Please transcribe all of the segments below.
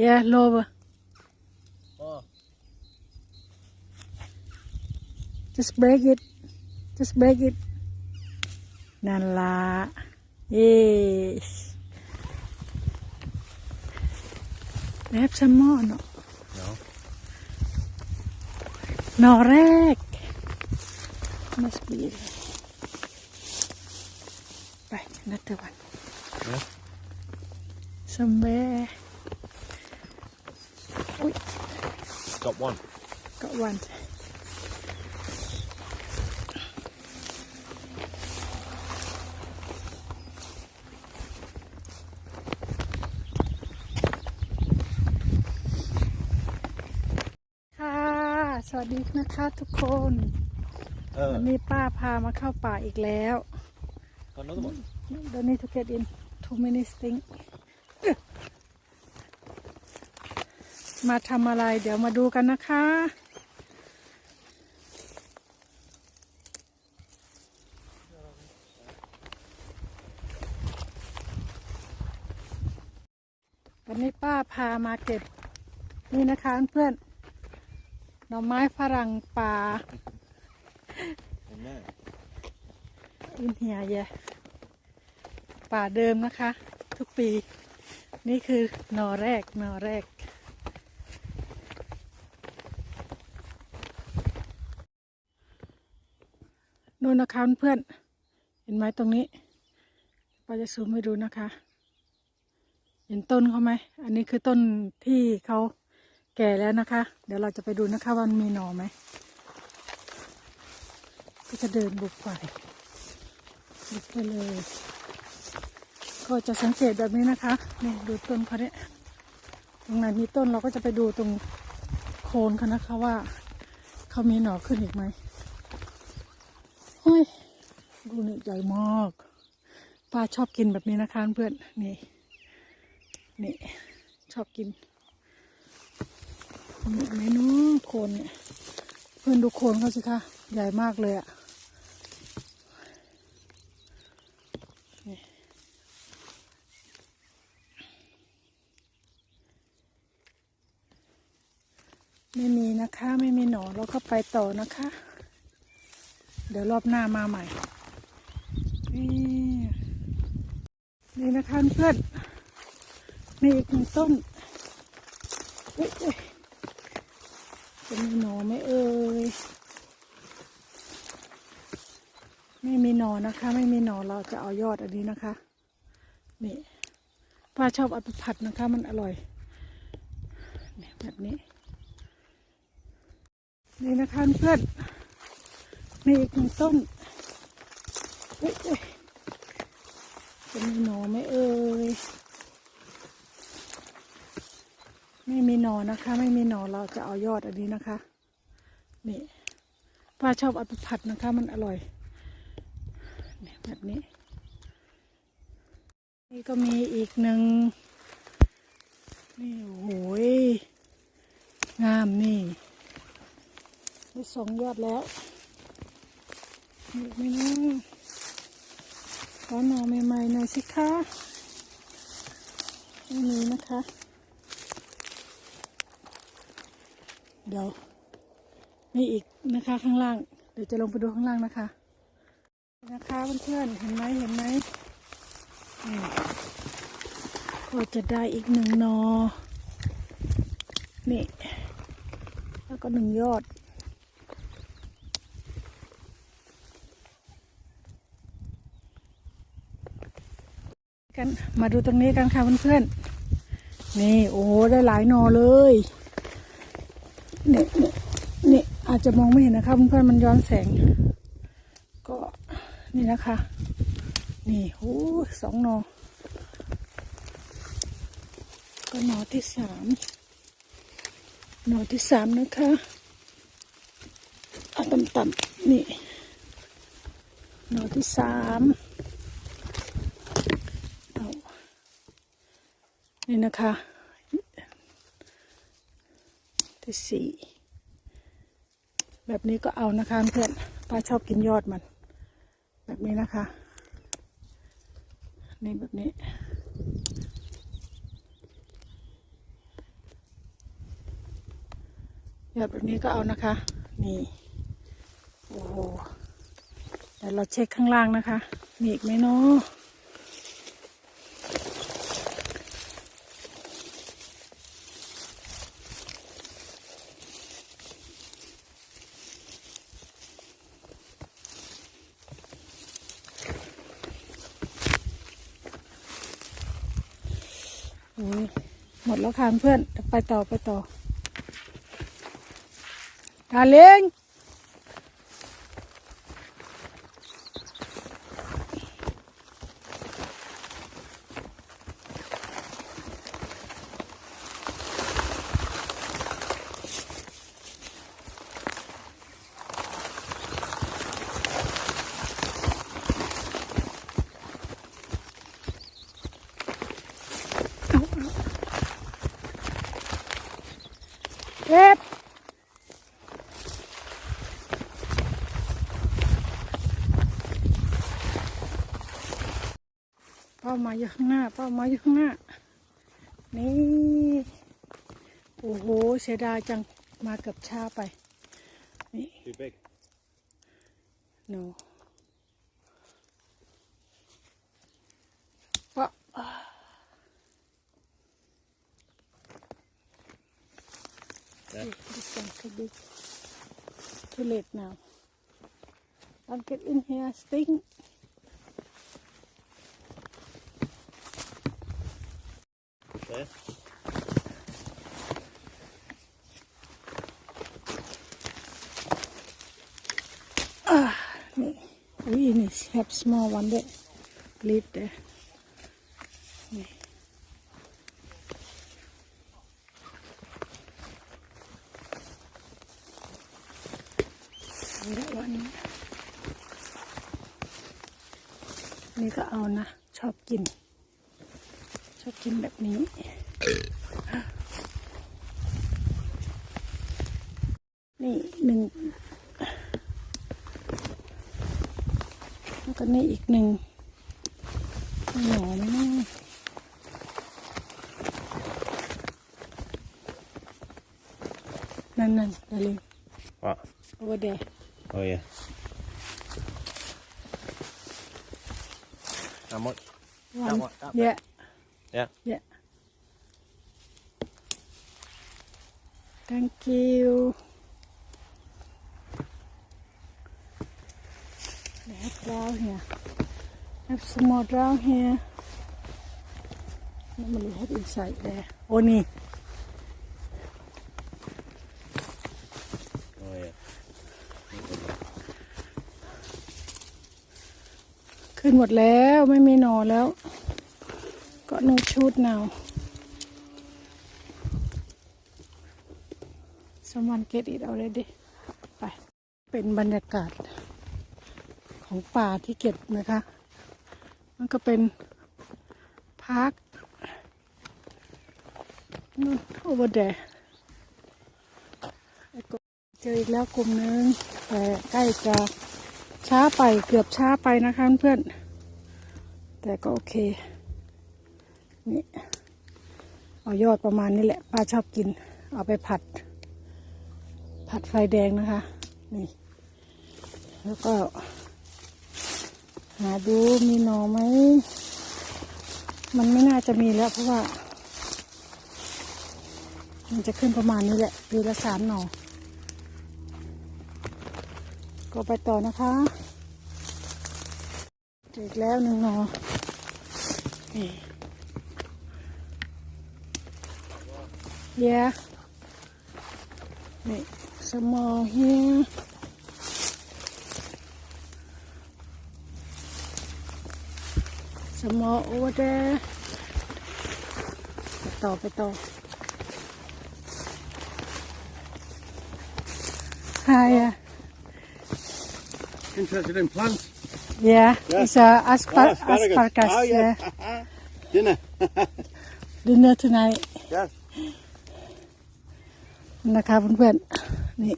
Yeah, lower. Oh, Just break it. Just break it. นั่นละ Yes. They have some more, no? no. หน่อแรก must be ไป another one Yeah. somewhere อุ้ย Got one. got one ค่ะสวัสดีนะคะทุกคน Uh, วันนี้ป้าพามาเข้าป่าอีกแล้ว got another one. Don't need to get in too many things มาทำอะไร เดี๋ยวมาดูกันนะคะ วันนี้ป้าพามาเก็บ นี่นะคะเพื่อนหน่อไม้ฝรั่งป่า In there. อินเฮียเยป่าเดิมนะคะ ทุกปี นี่คือหนอแรกหนอแรก นู่นนะคะเพื่อนเห็นไหมตรงนี้ป้าจะซูมให้ดูนะคะ เห็นต้นเขาไหมอันนี้คือต้นที่เขาแก่แล้วนะคะ เดี๋ยวเราจะไปดูนะคะว่ามันมีหน่อไหมก็จะเดินบุกไปบุกไปเลย ก็จะสังเกตแบบนี้นะคะนี่ดูต้นเขาเนี่ยตรงไหนมีต้นเราก็จะไปดูตรงโคนเขานะคะว่าเขามีหน่อขึ้นอีกไหม ดูนี่ใหญ่มากป้าชอบกินแบบนี้นะคะเพื่อนนี่นี่ชอบกินนี่เมนูโคนเนี่ยเพื่อนดูโคนเขาสิคะใหญ่มากเลยอะไม่มีนะคะไม่มีหนอนเราก็ไปต่อนะคะ เดี๋ยวรอบหน้ามาใหม่ นี่นี่นะคะเพื่อนนี่อีกหนึ่งต้นเอ้ยจะมีหนอไหมเอ่ยไม่มีหนอนะคะ ไม่มีหนอเราจะเอายอดอันนี้นะคะนี่ป้าชอบเอาไปผัดนะคะ มันอร่อยนี่แบบนี้ นี่นะคะเพื่อนนี่อีกหนึ่งต้น อ้ยเอ้ยจะมีหนอไหมเอ่ยไม่มีหนอนะคะ ไม่มีหนอเราจะเอายอดอันนี้นะคะ นี่ป้าชอบเอาไปผัดนะคะ มันอร่อยนี่แบบนี้ นี่ก็มีอีกหนึ่งนี่โอ้โหยงามนี่ได้สองยอดแล้วนี่ไม่นะ ขอหน่อใหม่ๆหน่อยสิคะไม่มีนะคะ เดี๋ยวมีอีกนะคะข้างล่าง เดี๋ยวจะลงไปดูข้างล่างนะคะ นะคะเพื่อนๆเห็นไหมเห็นไหมก็จะได้อีกหนึ่งนอ นี่ แล้วก็หนึ่งยอด กัน มาดูตรงนี้กันค่ะเพื่อนๆ นี่โอ้ได้หลายนอเลยนี่นี่นี่อาจจะมองไม่เห็นนะคะเพื่อนๆมันย้อนแสง ก็นี่นะคะ นี่โอ้สองนอ ก็นอที่สามนอที่สามนะคะต่ำๆนี่นอที่สามเอา นี่นะคะที่สี่แบบนี้ก็เอานะคะเพื่อนป้าชอบกินยอดมัน แบบนี้นะคะ นี่แบบนี้ยอดแบบนี้ก็เอานะคะ นี่โอ้โหแต่เราเช็คข้างล่างนะคะ มีอีกไหมเนาะ หมดแล้วค่ะเพื่อนไปต่อไปต่อดาเลง อยู่ข้างหน้าเป้าหมายอยู่ข้างหน้า นี่โอ้โหเสียดายจังมาเกับช้าไปนี่ Too big. no ปะ Yeah. This one too big. Too late now. Don't get in here, stink. There. We need have small one there. Leave there. นี่เอาละวันนี้นี่ก็เอานะ ชอบกิน ชอบกินแบบนี้นี่หนึ่ง What? Over there. Oh, yeah. How much? One. That one, that yeah. Bit. Yeah. Yeah. Thank you. I have drown here. Have some more drown here. Normally have inside there. Only. ขึ้นหมดแล้วไม่มีหนอแล้ว ก็นูชูด now someone get it already ไป เป็นบรรยากาศของป่าที่เก็บนะคะ มันก็เป็นพาร์คนู่น over there ไอ้กบเจออีกแล้วกลุ่มนึงแต่ใกล้จะ ช้าไปเกือบช้าไปนะคะเพื่อนแต่ก็โอเค นี่ เอายอดประมาณนี้แหละป้าชอบกิน เอาไปผัด ผัดไฟแดงนะคะ นี่ แล้วก็ หาดูมีหน่อไหม มันไม่น่าจะมีแล้วเพราะว่า มันจะขึ้นประมาณนี้แหละปีละสามหน่อ ก็ไปต่อนะคะเจออีกแล้วหนึ่งหนอนี่ yeah นี่ small here small over there ไปต่อไปต่อ hi uh, Interested in plants? yeah Yeah. it's a aspar asparagus Oh, yeah. Dinner. dinner tonight Yes. นะคะเพื่อนๆนี่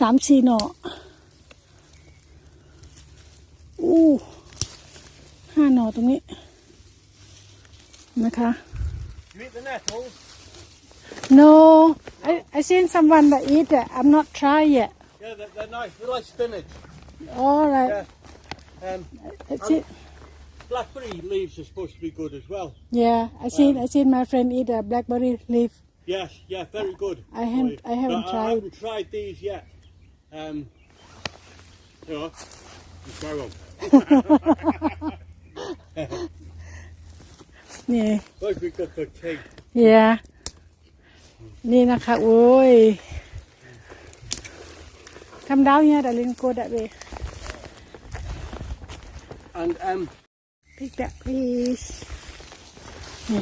สามสี่หน่ออู้ห้าหน่อตรงนี้ นะคะ You eat the nettles? No, I I seen someone that eat it. I'm not try yet. Yeah, they're, they're nice. They're like spinach. All right. Yeah. Um, It's it. blackberry leaves are supposed to be good as well. Yeah, I seen I seen my friend eat a blackberry leaf. Yes, yeah, very good. I haven't- for you. I haven't But I tried. haven't tried these yet. Um, you know, you try one. นี่ Look, we got the king. เฮียนี่นะคะโอ้ย คำดาวเฮียแต่ลิงโกดอะเบ And um, pick that please นี่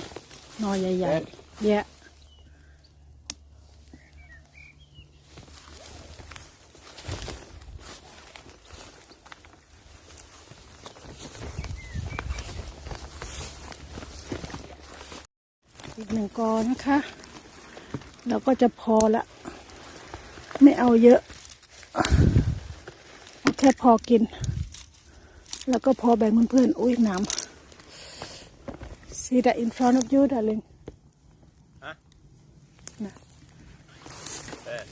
หนอใหญ่ๆเยอะอีกหนึ่งกอนะคะแล้วก็จะพอละ ไม่เอาเยอะ เอาแค่พอกิน แล้วก็พอแบ่งเพื่อนๆอุ้ยน้ำ See that in front of you darling Huh? No. There.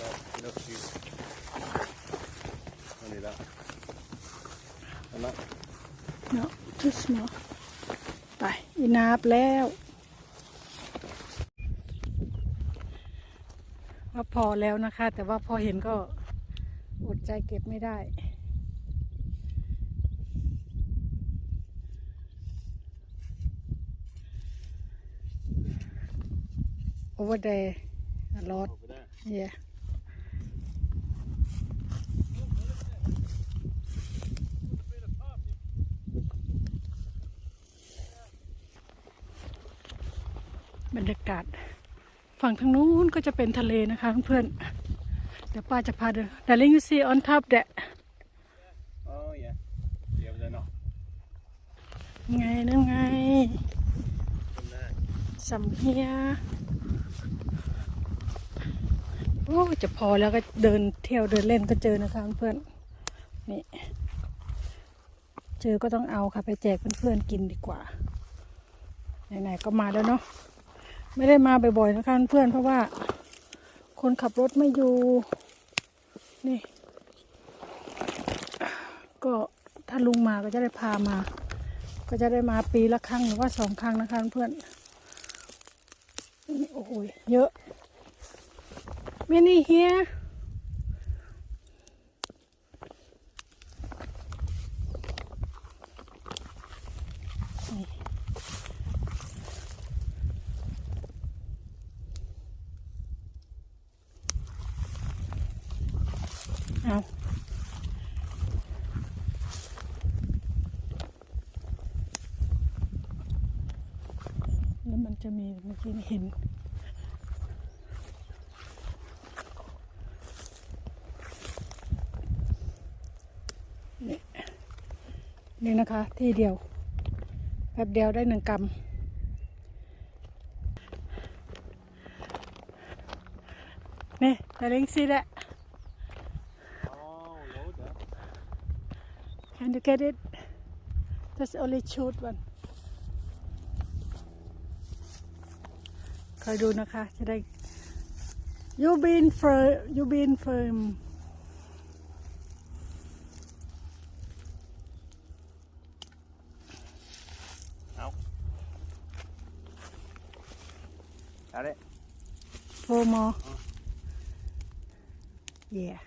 No, enough juice. Only that. And that. no too small ไปอีนาบแล้วว่าพ อแล้วนะคะ แต่ว่าพอเห็นก็อดใจเก็บไม่ได้ over there a lot over there. yeah บรรยากาศ ฝั่งทางนู้นก็จะเป็นทะเลนะคะเพื่อนๆเดี๋ยวป้าจะพาเดิน Darling you see on top that Oh, yeah. Yeah, but they're not. ไงนั่นไง From there. สัมเฮียโอ้จะพอแล้วก็เดินเที่ยวเดินเล่นก็เจอนะคะเพื่อนๆนี่เจอก็ต้องเอาค่ะไปแจกเพื่อนๆกินดีกว่าไหนๆก็มาแล้วเนาะ ไม่ได้มาบ่อยๆนะคะเพื่อนเพราะว่า คนขับรถไม่อยู่ นี่ ก็ถ้าลุงมาก็จะได้พามา ก็จะได้มาปีละครั้งหรือว่าสองครั้งนะคะเพื่อนโอ้โหเยอะ many here เอาแล้วมันจะมีเมื่อกี้เห็นนี่นี่นะคะ ที่เดียวแป๊บเดียวได้หนึ่งกำนี่แต่เล้งซีแหละ Oh, load that. Can you get it That's only shoot one คอยดูนะคะ จะได้ You been for You been firm Got it? Four more Yeah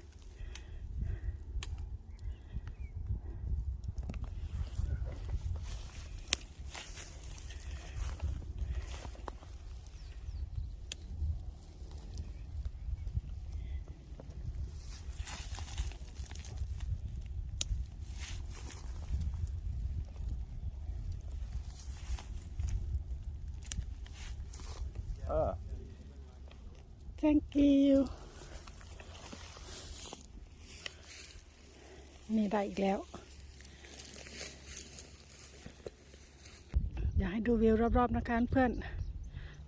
Oh. Thank you นี่ได้อีกแล้ว อยากให้ดูวิวรอบๆนะคะเพื่อน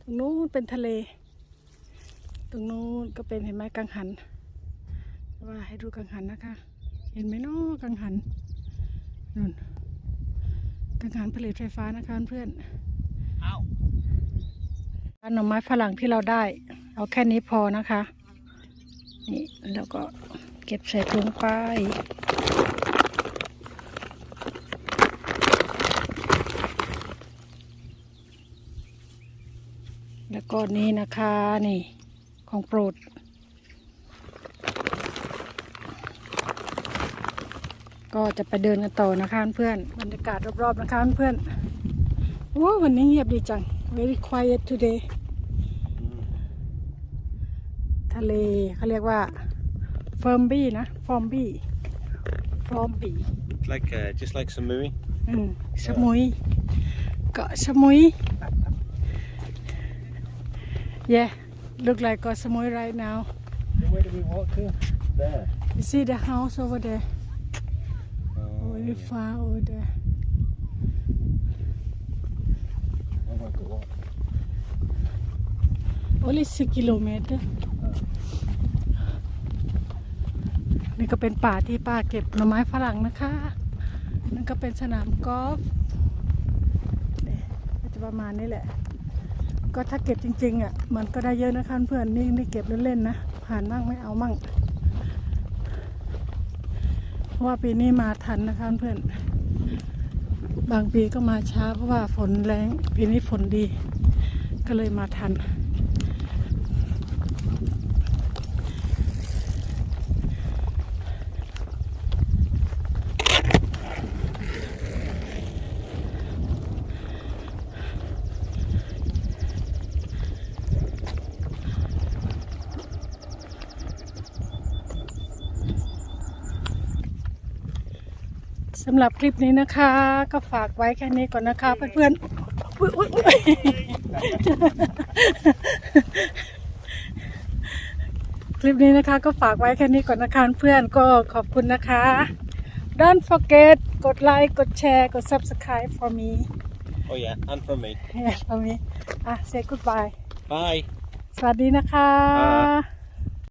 ตรงนู้นเป็นทะเล ตรงนู้นก็เป็นเห็นไหมกังหัน ว่าให้ดูกังหันนะคะ เห็นไหมเนาะกังหันนู่นกังหันผลิตไฟฟ้านะคะเพื่อน Ow. หน่อไม้ฝรั่งที่เราได้ เอาแค่นี้พอนะคะ นี่แล้วก็เก็บใส่ถุงไปแล้วก็นี่นะคะนี่ของโปรด ก็จะไปเดินกันต่อนะคะเพื่อนบรรยากาศรอบๆนะคะเพื่อนโอ้วันนี้เงียบดีจัง very quiet today ทะเลเขาเรียกว่าเฟิร์มบี้นะฟอร์มบี้ฟอร์มบี้ like uh, just like Samui อืมสมุยเกาะสมุย yeah look like เกาะสมุย right now where do we walk to there you see the house over there oh, very far over there I'm going to walk only six kilometer นี่ก็เป็นป่าที่ป้าเก็บหน่อไม้ฝรั่งนะคะ นั่นก็เป็นสนามกอล์ฟนี่ก็จะประมาณนี้แหละ ก็ถ้าเก็บจริงๆอะมันก็ได้เยอะนะคะเพื่อนนี่นี่เก็บเล่นๆนะ ผ่านมั่งไม่เอามั่ง เพราะว่าปีนี้มาทันนะคะเพื่อน บางปีก็มาช้าเพราะว่าฝนแรงปีนี้ฝนดี ก็เลยมาทัน สำหรับคลิปนี้นะคะ ก็ฝากไว้แค่นี้ก่อนนะคะ เพื่อนๆอุ๊ยอุ๊ยอุ๊ยคลิปนี้นะคะ ก็ฝากไว้แค่นี้ก่อนนะคะเพื่อนก็ขอบคุณนะคะ Don't forget กดไลค์กดแชร์กด subscribe for me oh yeah and from me yeah for me อะ say goodbye bye สวัสดีนะคะอ่า